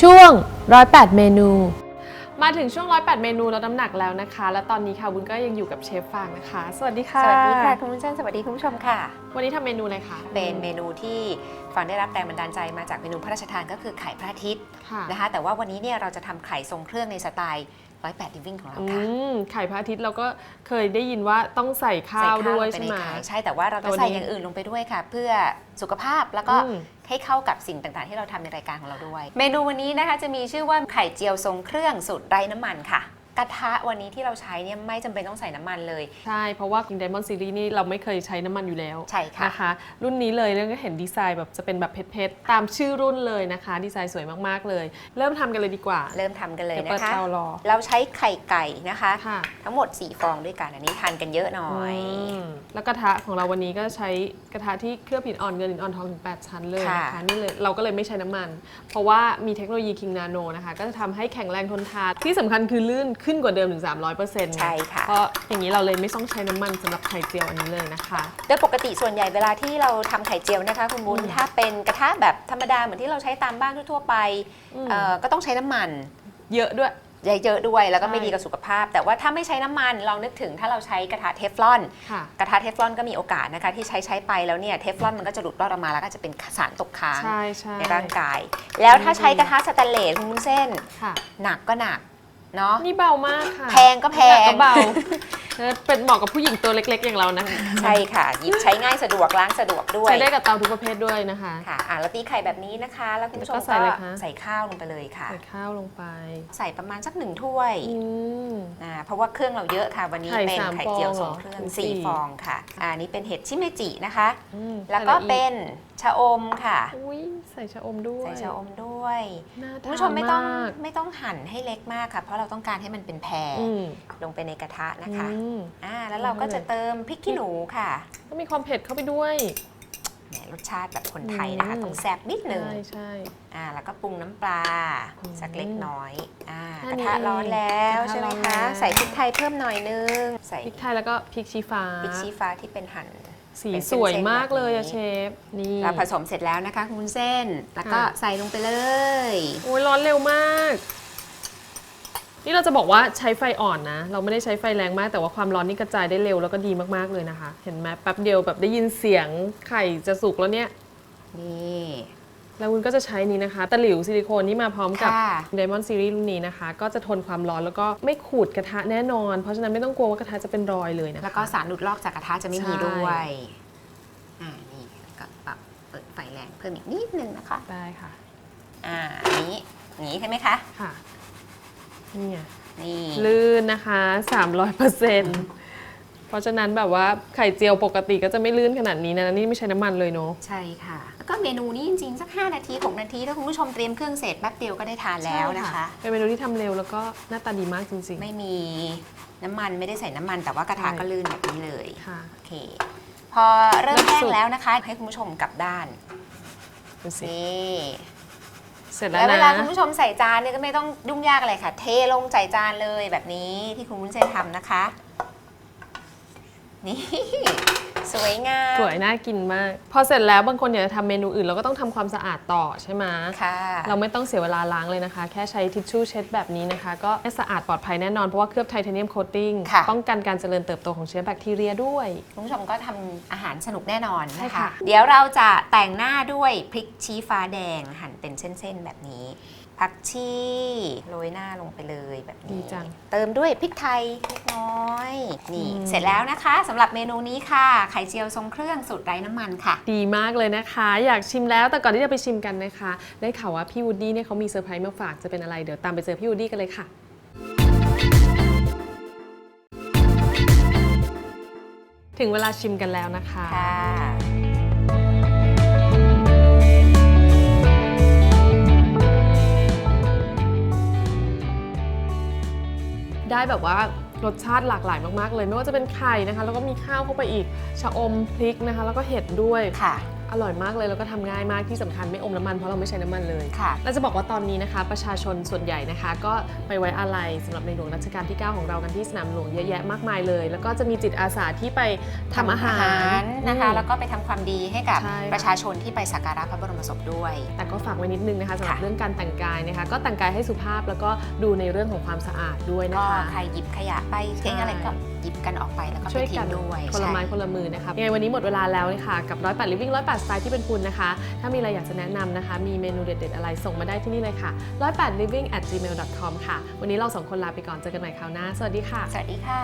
ช่วง 108 เมนู มาถึงช่วง 108 เมนูลดน้ำหนักแล้วนะคะ และตอนนี้ค่ะวุ้นก็ยังอยู่กับเชฟฟางนะคะ สวัสดีค่ะ สวัสดีค่ะ คุณผู้ชมสวัสดีคุณผู้ชมค่ะ วันนี้ทำเมนูอะไรคะ เป็นเมนูที่ฟังได้รับแรงบันดาลใจมาจากเมนูพระราชทานก็คือไข่พระอาทิตย์ค่ะนะคะ แต่ว่าวันนี้เนี่ยเราจะทำไข่ทรงเครื่องในสไตล์ 108ดิวิ่งของเราอืค่ะมไข่พระอาทิตย์เราก็เคยได้ยินว่าต้องใส่ข้าวด้วยใส่ใช่ไหมลงปในไข่ใช่แต่ว่าเราแต่จะวันใส่นี้อย่างอื่นลงไปด้วยค่ะ เพื่อสุขภาพแล้วก็อืมให้เข้ากับสิ่งต่างๆ ที่เราทำในรายการของเราด้วย เมนูวันนี้นะคะจะมีชื่อว่าไข่เจียวทรงเครื่องสูตรไร้น้ำมันค่ะ กระทะวันนี้ที่เราใช้เนี่ยไม่จำเป็นต้องใส่น้ำมันเลย ใช่ เพราะว่า King Diamond Series นี่เราไม่เคยใช้น้ำมันอยู่แล้วใช่ค่ะ นะคะ รุ่นนี้เลยเรื่องก็เห็นดีไซน์แบบจะเป็นแบบเพชรๆตามชื่อรุ่นเลยนะคะ ดีไซน์สวยมากๆเลย เริ่มทำกันเลยดีกว่าเริ่มทำกันเลยเดี๋ยวนะเปิดคะ เตารอเราใช้ไข่ไก่นะคะ ค่ะทั้งหมด 4 ฟองด้วยกันอันนี้ทานกันเยอะหน่อยอืมแล้วกระทะของเราวันนี้ก็ใช้กระทะที่เคลือบหินอ่อนเงินหินอ่อนทองถึง 8 ชั้นเลยนะคะค่ะนี่เลยเราก็เลยไม่ใช้น้ำมัน เพราะว่ามีเทคโนโลยี King Nano นะคะ ก็จะทำให้แข็งแรงทนทานที่สำคัญคือลื่นขึ้นกว่าเดิมถึง 300%ใช่ค่ะ เพราะอย่างนี้เราเลยไม่ต้องใช้น้ำมันสำหรับไข่เจียวอันนี้เลยนะคะ โดยปกติส่วนใหญ่เวลาที่เราทำไข่เจียวนะคะ คุณบุญอืมถ้าเป็นกระทะแบบธรรมดาเหมือนที่เราใช้ตามบ้านทั่วๆไปอืม เอ่อก็ต้องใช้น้ำมันเยอะด้วย เยอะๆด้วย แล้วก็ไม่ใช่ ดีกับสุขภาพ แต่ว่าถ้าไม่ใช้น้ำมันลองนึกถึงถ้าเราใช้กระทะเทฟลอน ค่ะ กระทะเทฟลอนก็มีโอกาสนะคะที่ใช้ใช้ไปแล้วเนี่ยเทฟลอนมันก็จะหลุดรอดออกมาแล้วก็จะเป็นสารตกค้างใช่ใช่ในร่างกาย แล้วถ้าใช้กระทะสแตนเลสคุณบุญเส้น ค่ะ หนักก็หนัก เนาะนี่เบามากค่ะแพงก็แพงน้ำหนัก็เบาเออเป็นเหมาะกับผู้หญิงตัวเล็ก ๆ อย่างเรานะใช่ค่ะ หยิบใช้ง่ายสะดวกล้างสะดวกด้วย ใช้ได้กับเตาทุกประเภทด้วยนะคะค่ะอะแล้วตีไข่แบบนี้นะคะ แล้วคุณผู้ชมแล้วก็ใส่ก็เลยคะใส่ข้าวลงไปเลยค่ะ ใส่ข้าวลงไป ใส่ประมาณสักหนึ่งถ้วยอืมอ่าเพราะว่าเครื่องเราเยอะค่ะ วันนี้ไข่เป็นสามไข่เจียวฟสององเครื่องเหรอสี่สี่ฟองค่ะอ่านี่เป็นเห็ดชิเมจินะคะอืมแล้วก็ใส่อะไรอีเป็นชะอมค่ะ อุ้ยใส่ชะอมด้วยใส่ชะอมด้วยน่าคุณทานผู้ชมไม่ต้องากไม่ต้องหั่นให้เล็กมากค่ะ เพราะเราต้องการให้มันเป็นแพรอืมลงไปในกระทะนะคะอืม อ่าแล้วเราก็จะเติมพริกขี้หนูค่ะก็มีความเผ็ดเข้าไปด้วย แหมรสชาติแบบคนไทยนะคะอืม ต้องแซ่บนิดหนึ่งใช่ใช่ อ่าแล้วก็ปรุงน้ำปลาอืมสักเล็กน้อยอ่าแค่กระนี้ทะร้อนแล้วเองใช่ไหมกระทะร้อนแล้คะ ว ใส่พริกไทยเพิ่มหน่อยนึง ใส่พริกไทยแล้วก็พริกชี้ฟ้าพริกชี้ฟ้าที่เป็นหั่น สีเป็นเส้นๆสวยมากเลยอะแบบนี้ เชฟ นี่เราผสมเสร็จแล้วนะคะคุณวุ้นเส้น แล้วก็ค่ะใส่ลงไปเลย โอ้ยร้อนเร็วมาก นี่เราจะบอกว่าใช้ไฟอ่อนนะ เราไม่ได้ใช้ไฟแรงมาก แต่ว่าความร้อนนี่กระจายได้เร็วแล้วก็ดีมากๆเลยนะคะ เห็นไหมแป๊บเดียวแบบได้ยินเสียงไข่จะสุกแล้วเนี่ย นี่ แล้ววุ้นก็จะใช้นี้นะคะ ตะหลิวซิลิโคนที่มาพร้อมกับค่ะ Diamond Series รุ่นนี้นะคะ ก็จะทนความร้อนแล้วก็ไม่ขูดกระทะแน่นอน เพราะฉะนั้นไม่ต้องกลัวว่ากระทะจะเป็นรอยเลยนะคะแล้วก็สารหลุดลอกจากกระทะจะไม่มีใช่ด้วย อ่า นี่ก็ปรับเปิดไฟแรงเพิ่มอีกนิดนึงนะคะ ได้ค่ะ อ่าอันนี้อย่างนี้ใช่ไหมคะ ค่ะ นี่ไงนี่ ลื่นนะคะ 300%เพราะฉะนั้นแบบว่าไข่เจียวปกติก็จะไม่ลื่นขนาดนี้นะ นี่ไม่ใช้น้ำมันเลยเนาะ ใช่ค่ะ แล้วก็เมนูนี้จริงๆ สัก 5 นาที 6 นาที ถ้าคุณผู้ชมเตรียมเครื่องเสร็จแป๊บเดียวก็ได้ทานแล้วนะคะ เป็นเมนูที่ทำเร็วแล้วก็หน้าตาดีมากจริง ไม่มีน้ำมันไม่ได้ใส่น้ำมันแต่ว่ากระทะใช่ก็ลื่นแบบนี้เลยๆ ค่ะ โอเค พอเริ่มเริ่มแห้งสุก แล้วนะคะ ให้คุณผู้ชมกลับด้านดูสินี่เสร็จแล้แล้ววเวลานะ คุณผู้ชมใส่จานเนี่ยก็ไม่ต้องยุ่งยากอะไรค่ะ เทลงใส่จานเลยแบบนี้ที่คุณวุ้นเส้นทำนะคะ นี่สวยงาม สวยน่ากินมาก พอเสร็จแล้วบางคนอยากจะทำเมนูอื่นเราก็ต้องทำความสะอาดต่อใช่ไหมค่ะ เราไม่ต้องเสียเวลาล้างเลยนะคะ แค่ใช้ทิชชู่เช็ดแบบนี้นะคะ ก็ให้สะอาดปลอดภัยแน่นอนเพราะว่าเคลือบไทเทเนียมโคตติ้งค่ะ ป้องกันการเจริญเติบโตของเชื้อแบคทีเรียด้วย คุณผู้ชมก็ทำอาหารสนุกแน่นอนใช่นะค่ะ คะ เดี๋ยวเราจะแต่งหน้าด้วยพริกชี้ฟ้าแดงหั่นเป็นเส้นๆแบบนี้ ผักชีโรยหน้าลงไปเลยแบบดีนี้จัง เติมด้วยพริกไทยเล็กน้อยนี่อืม เสร็จแล้วนะคะสำหรับเมนูนี้ค่ะ ไข่เจียวทรงเครื่องสูตรไร้น้ำมันค่ะ ดีมากเลยนะคะ อยากชิมแล้วแต่ก่อนที่จะไปชิมกันนะคะ ได้ข่าวว่าพี่วูดดี้เนี่ยเขามีเซอร์ไพรส์มาฝากจะเป็นอะไรเดี๋ยวตามไปเจอพี่วูดดี้กันเลยค่ะ ถึงเวลาชิมกันแล้วนะคะ ค่ะ แบบว่ารสชาติหลากหลายมากๆเลย ไม่ว่าจะเป็นไข่นะคะ แล้วก็มีข้าวเข้าไปอีกชะอมพริกนะคะ แล้วก็เห็ดด้วยค่ะ อร่อยมากเลยแล้วก็ทำง่ายมากที่สำคัญไม่อมน้ำมันเพราะเราไม่ใช้น้ำมันเลยค่ะเราจะบอกว่าตอนนี้นะคะ ประชาชนส่วนใหญ่นะคะ ก็ไปไว้อาลัยสำหรับในหลวงรัชกาลที่ 9 ของเรากันที่สนามหลวงเยอะแยะมากมายเลย แล้วก็จะมีจิตอาสาที่ไปทำอาหารนะคะอืมแล้วก็ไปทำความดีให้กับใช่ค่ะประชาชนที่ไปสักการะพระบรมศพด้วย แต่ก็ฝากไว้นิดนึงนะคะสำหรับค่ะเรื่องการแต่งกายนะคะ ก็แต่งกายให้สุภาพแล้วก็ดูในเรื่องของความสะอาดด้วยนะก็คะใครหยิบขยะไปทิ้งอะไรก็ห ยิบกันออกไปแล้วก็ไปช่วยทิ้กังนด้วยคนละไม้ใช่คนละมือนะคะยังไงวันนี้หมดเวลาแล้วนะคะกับร้อยแปด living ร้อยแปดสไตล์ที่เป็นคุณนะคะ ถ้ามีอะไรอยากจะแนะนำนะคะ มีเมนูเด็ดๆอะไรส่งมาได้ที่นี่เลยค่ะร้อยแปด living at gmail com ค่ะ วันนี้เราสองคนลาไปก่อนเจอกันใหม่คราวหน้าสวัสดีค่ะ สวัสดีค่ะ